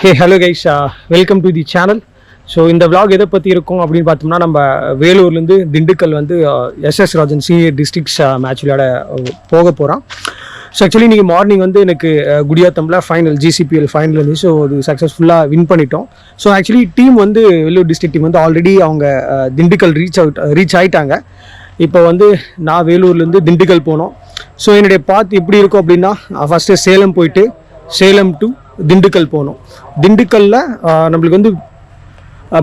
Hey hello guys welcome to the channel so இந்த vlog எதை பற்றி இருக்கும் அப்படின்னு பார்த்தோம்னா நம்ம வேலூர்லேருந்து திண்டுக்கல் வந்து uh, SS Rajan senior districts match விளையாட போக போகிறோம் ஸோ ஆக்சுவலி நீங்கள் மார்னிங் வந்து எனக்கு uh, அஹ், குடியாத்தமில் ஃபைனல் ஜிசிபிஎல் ஃபைனல் இருந்து ஸோ அது சக்ஸஸ்ஃபுல்லாக வின் பண்ணிட்டோம். ஸோ ஆக்சுவலி டீம் வந்து வேலூர் டிஸ்ட்ரிக்ட் டீம் வந்து ஆல்ரெடி அவங்க uh, Dindigul reach out reach ஆகிட்டாங்க இப்போ வந்து நான் வேலூர்லேருந்து திண்டுக்கல் போனோம். ஸோ என்னுடைய பாத் எப்படி இருக்கும் அப்படின்னா ஃபஸ்ட்டு சேலம் போயிட்டு சேலம் டு திண்டுக்கல் போனோம் திண்டுக்கல்ல நம்மளுக்கு வந்து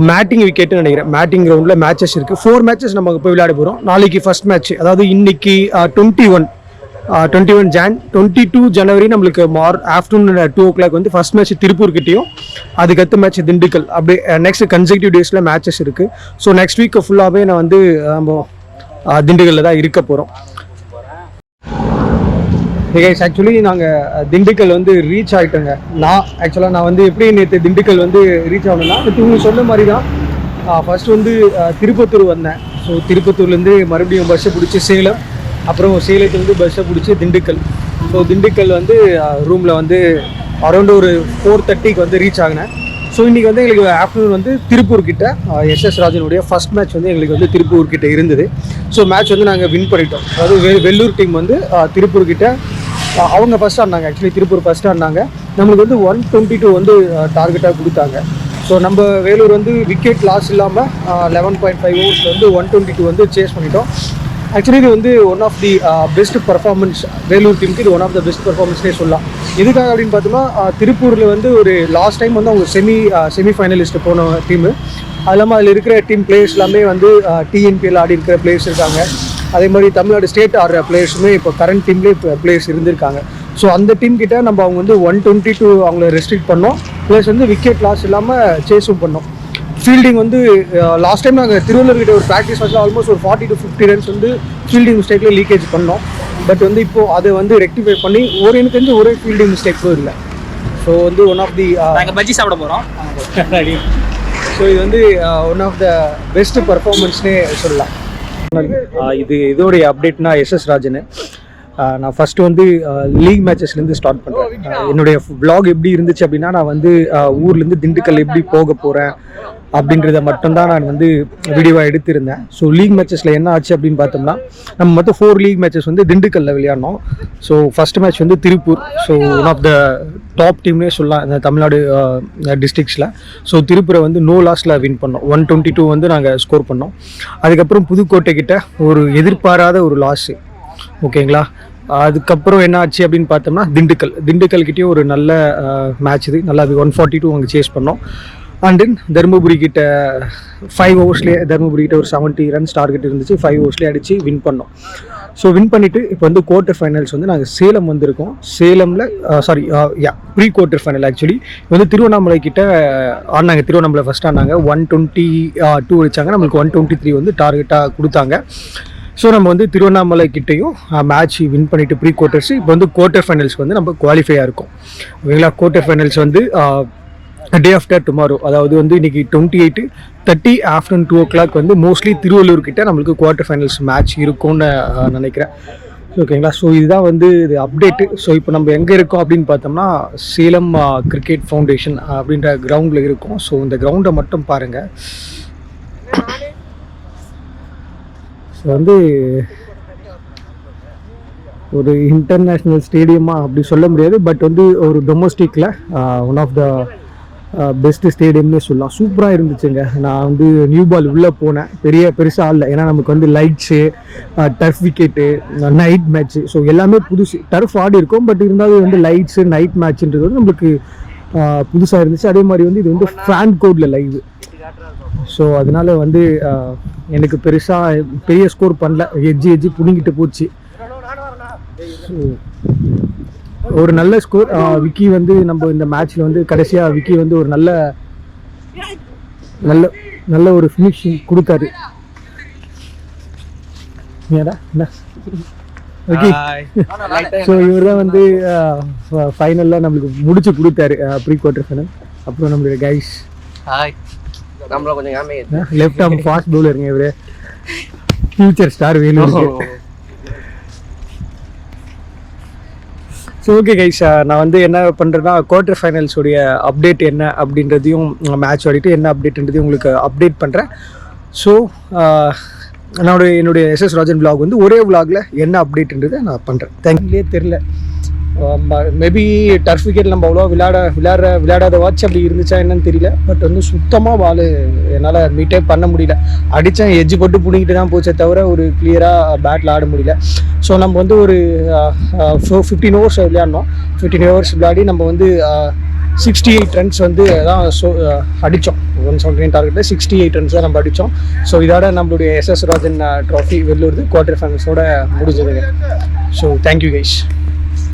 மேட்டிங் விக்கெட்னு நினைக்கிறேன். மேட்டிங் கிரவுண்டில் மேட்சஸ் இருக்குது ஃபோர் மேட்சஸ் நம்ம போய் விளையாட போகிறோம் நாளைக்கு ஃபஸ்ட் மேட்ச் அதாவது இன்னைக்கு twenty one twenty one Jan twenty two January நம்மளுக்கு மார் ஆஃப்டர்நூன் டூ ஓ கிளாக் வந்து ஃபர்ஸ்ட் மேட்ச் திருப்பூர்கிட்டையும் அதுக்கடுத்த மேட்ச் திண்டுக்கல். அப்படியே நெக்ஸ்ட் கன்செக்டிவ் டேஸில் மேட்சஸ் இருக்குது ஸோ நெக்ஸ்ட் வீக் ஃபுல்லாகவே நான் வந்து நம்ம திண்டுக்கல்ல தான் இருக்க போகிறோம் கைஸ் ஆக்சுவலி நாங்கள் திண்டுக்கல் வந்து ரீச் ஆகிட்டோங்க நான் ஆக்சுவலாக நான் வந்து எப்படி நேற்று திண்டுக்கல் வந்து ரீச் ஆகணும்னா இவங்க சொன்ன மாதிரி தான் ஃபர்ஸ்ட் வந்து திருப்பத்தூர் வந்தேன். ஸோ திருப்பத்தூர்லேருந்து மறுபடியும் பஸ்ஸை பிடிச்சி சேலம் அப்புறம் சேலத்துலேருந்து பஸ்ஸை பிடிச்சி திண்டுக்கல். ஸோ திண்டுக்கல் வந்து ரூமில் வந்து அரௌண்ட் ஒரு ஃபோர் தேர்ட்டிக்கு வந்து ரீச் ஆகினேன். ஸோ இன்றைக்கி வந்து எங்களுக்கு ஆஃப்டர்நூன் வந்து திருப்பூர் கிட்ட எஸ்எஸ் ராஜனுடைய ஃபஸ்ட் மேட்ச் வந்து எங்களுக்கு வந்து திருப்பூர் கிட்ட இருந்தது. ஸோ மேட்ச் வந்து நாங்கள் வின் பண்ணிட்டோம். அதாவது வெ வெள்ளூர் டீம் வந்து திருப்பூர் கிட்ட அவங்க ஃபர்ஸ்ட் ஆடினாங்க ஆக்சுவலி திருப்பூர் ஃபஸ்ட் ஆடினாங்க நம்மளுக்கு வந்து ஒன் டுவெண்ட்டி டூ வந்து டார்கெட்டாக கொடுத்தாங்க. ஸோ நம்ம வேலூர் வந்து விக்கெட் லாஸ் இல்லாமல் லெவன் பாயிண்ட் ஃபைவ் ஓவர்ஸில் வந்து ஒன் டுவெண்ட்டி டூ வந்து சேஸ் பண்ணிட்டோம். ஆக்சுவலி இது வந்து one of the best performance Vellore டீமுக்கு இது ஒன் ஆஃப் த பெஸ்ட் பர்ஃபார்மன்ஸ்னே சொல்லலாம். எதுக்காக அப்படின்னு பார்த்தோம்னா திருப்பூரில் வந்து ஒரு லாஸ்ட் டைம் வந்து அவங்க செமி செமி ஃபைனலிஸ்ட் போன டீமு அது இல்லாமல் அதில் இருக்கிற டீம் பிளேயர்ஸ் எல்லாமே வந்து டிஎன்பிஎல் ஆடி இருக்கிற பிளேயர்ஸ் இருக்காங்க. அதே மாதிரி தமிழ்நாடு ஸ்டேட் ஆடுற பிளேயர்ஸுமே இப்போ கரண்ட் டீம்லேயே இப்போ பிளேயர்ஸ் இருந்திருக்காங்க. ஸோ அந்த டீம் கிட்ட நம்ம அவங்க வந்து ஒன் டுவெண்ட்டி டூ அவங்கள ரெஸ்ட்ரிக்ட் பண்ணோம். ப்ளஸ் வந்து விக்கெட் லாஸ் இல்லாமல் சேஸும் பண்ணோம். ஃபீல்டிங் வந்து லாஸ்ட் டைம் நாங்கள் திருவள்ளூர் கிட்ட ஒரு ப்ராக்டிஸ் வச்சு ஆல்மோஸ்ட் ஒரு ஃபார்ட்டி டு ஃபிஃப்டி ரன்ஸ் வந்து ஃபீல்டிங் மிஸ்டேக்கில் லீக்கேஜ் பண்ணோம். பட் வந்து இப்போது அதை வந்து ரெக்டிஃபை பண்ணி ஒரு எனக்கு தெரிஞ்சு ஒரே ஃபீல்டிங் மிஸ்டேக்கும் இல்லை. ஸோ வந்து ஒன் ஆஃப் தி நாங்க பஜ்ஜி சாப்பிட போறோம். ஸோ இது வந்து ஒன் ஆஃப் த பெஸ்ட் பர்ஃபார்மன்ஸ்னே சொல்லலாம். இது இதோடைய அப்டேட்னா எஸ்எஸ் ராஜன். நான் ஃபஸ்ட்டு வந்து லீக் மேட்சஸ்லேருந்து ஸ்டார்ட் பண்ணுறேன் என்னுடைய வ்ளாக் எப்படி இருந்துச்சு அப்படின்னா நான் வந்து ஊர்லேருந்து திண்டுக்கல் எப்படி போக போகிறேன் அப்படின்றத மட்டும்தான் நான் வந்து வீடியோவாக எடுத்திருந்தேன். ஸோ லீக் மேட்சஸில் என்ன ஆச்சு அப்படின்னு பார்த்தோம்னா நம்ம மொத்தம் ஃபோர் லீக் மேட்சஸ் வந்து திண்டுக்கல்ல விளையாடணும். ஸோ ஃபர்ஸ்ட் மேட்ச் வந்து Tiruppur. So one of the top டீம்னே சொல்லலாம். இந்த தமிழ்நாடு டிஸ்ட்ரிக்ஸில் ஸோ திருப்பூரை வந்து நோ லாஸில் வின் பண்ணோம். ஒன் டுவெண்ட்டி டூ வந்து நாங்கள் ஸ்கோர் பண்ணோம். அதுக்கப்புறம் புதுக்கோட்டை கிட்ட ஒரு எதிர்பாராத ஒரு லாஸு ஓகேங்களா அதுக்கப்புறம் என்ன ஆச்சு அப்படின்னு பார்த்தோம்னா திண்டுக்கல். திண்டுக்கல் கிட்டேயும் ஒரு நல்ல மேட்ச் இது. நல்லா ஒன் ஃபார்ட்டி டூ அங்கே சேஸ் பண்ணோம். அண்ட் தென் தருமபுரி கிட்ட ஃபைவ் ஓவர்ஸ்லேயே தருமபுரி கிட்ட ஒரு செவன்ட்டி ரன்ஸ் டார்கெட் இருந்துச்சு. ஃபைவ் ஓவர்ஸ்லேயே அடித்து வின் பண்ணோம். ஸோ வின் பண்ணிவிட்டு இப்போ வந்து குவார்ட்டர் ஃபைனல்ஸ் வந்து நாங்கள் சேலம் வந்திருக்கோம். சேலமில் sorry ya pre quarter final actually வந்து திருவண்ணாமலை கிட்ட ஆடினாங்க திருவண்ணாமலை ஃபஸ்ட் ஆடினாங்க ஒன் டுவெண்ட்டி டூ அடித்தாங்க நம்மளுக்கு ஒன் டுவெண்ட்டி த்ரீ வந்து டார்கெட்டாக கொடுத்தாங்க. ஸோ நம்ம வந்து திருவண்ணாமலை கிட்டேயும் மேட்ச் வின் பண்ணிவிட்டு ப்ரீ குவார்ட்டர்ஸ் இப்போ வந்து குவார்ட்டர் ஃபைனல்ஸ் வந்து நம்ம குவாலிஃபையாக இருக்கும். ஓகேங்களா? குவார்ட்டர் ஃபைனல்ஸ் வந்து டே ஆஃப்டர் டுமாரோ அதாவது வந்து இன்றைக்கி twenty eight thirty afternoon two o'clock வந்து மோஸ்ட்லி திருவள்ளூர் கிட்டே நம்மளுக்கு குவார்ட்டர் ஃபைனல்ஸ் மேட்ச் இருக்கும்னு நினைக்கிறேன். ஓகேங்களா ஸோ இதுதான் வந்து இது அப்டேட்டு ஸோ இப்போ நம்ம எங்கே இருக்கோம் அப்படின்னு பார்த்தோம்னா சேலம் கிரிக்கெட் ஃபவுண்டேஷன் அப்படின்ற கிரவுண்டில் இருக்கோம். ஸோ இந்த கிரவுண்டை மட்டும் பாருங்கள் ஸோ வந்து ஒரு இன்டர்நேஷ்னல் ஸ்டேடியமாக அப்படி சொல்ல முடியாது. பட் வந்து ஒரு டொமஸ்டிக்கில் ஒன் ஆஃப் த பெஸ்ட்டு ஸ்டேடியம்னே சொல்லலாம். சூப்பராக இருந்துச்சுங்க. நான் வந்து நியூ பால் உள்ளே போனேன். பெரிய பெருசாக இல்லை ஏன்னா நமக்கு வந்து lights turf wicket night match so எல்லாமே புதுசு. டர்ஃப் ஆடி இருக்கும். பட் இருந்தாலும் வந்து லைட்ஸு நைட் மேட்ச்ன்றது வந்து நம்மளுக்கு புதுசாக இருந்துச்சு. அதே மாதிரி வந்து இது வந்து ஃபேன் கோடில் லைவ் ஸோ அதனால வந்து எனக்கு பெருசாக பெரிய ஸ்கோர் பண்ணல. எஜ்ஜி எஜ்ஜி புடுங்கிட்டு போச்சு. ஸோ ஒரு நல்ல ஸ்கோர் விக்கி வந்து நம்ம இந்த மேட்ச்சில் வந்து கடைசியாக விக்கி வந்து ஒரு நல்ல நல்ல நல்ல ஒரு ஃபினிஷிங் கொடுத்தாரு. ஏடா என்ன? விக்கி. ஸோ இவர் தான் வந்து ஃபைனலில் நம்மளுக்கு முடிச்சு கொடுத்தாரு ப்ரீ குவார்ட்டர் ஃபைனல் அப்புறம் நம்மளுடைய கைஸ் ஹாய் நம்மள கொஞ்சம். லெஃப்ட் ஆர்ம் ஃபாஸ்ட் பவுலருங்க இவரு. ஃபியூச்சர் ஸ்டார் வேலூருக்கு ஸோ ஓகே கைஸ் நான் வந்து என்ன பண்ணுறேன்னா குவார்டர் ஃபைனல்ஸுடைய அப்டேட் என்ன அப்படின்றதையும் மேட்ச் ஆடிட்டு என்ன அப்டேட்ன்றதையும் உங்களுக்கு அப்டேட் பண்ணுறேன் ஸோ என்னோட என்னுடைய எஸ்எஸ் ராஜன் vlog வந்து ஒரே vlogல என்ன அப்டேட்ன்றதை நான் பண்ணுறேன் தேங்க்லே தெரில மேபி டர்ஃப் விக்கெட் நம்ம அவ்வளோ விளையாட விளையாடுற விளையாடாத வாட்ச் அப்படி இருந்துச்சா என்னன்னு தெரியல. பட் வந்து சுத்தமாக பால் என்னால் மீட்டே பண்ண முடியல. அடித்தேன் எஜ்ஜு போட்டு பிடிக்கிட்டு தான் போச்சே தவிர ஒரு கிளியராக பேட்டில் ஆட முடியல. ஸோ நம்ம வந்து ஒரு ஃபிஃப்டீன் ஓவர்ஸ் விளையாடணும். ஃபிஃப்டீன் ஓவர்ஸ் விளையாடி நம்ம வந்து சிக்ஸ்டி எயிட் ரன்ஸ் வந்து தான் ஸோ அடித்தோம் ஒன் செவன்டீன் டார்கெட்டில் சிக்ஸ்டி எயிட் ரன்ஸ் தான் நம்ம அடித்தோம் ஸோ இதோட நம்மளுடைய எஸ்எஸ் ராஜன் ட்ராஃபி வெள்ளூர்து குவார்டர் ஃபைனல்ஸோட முடிஞ்சதுங்க. So thank you guys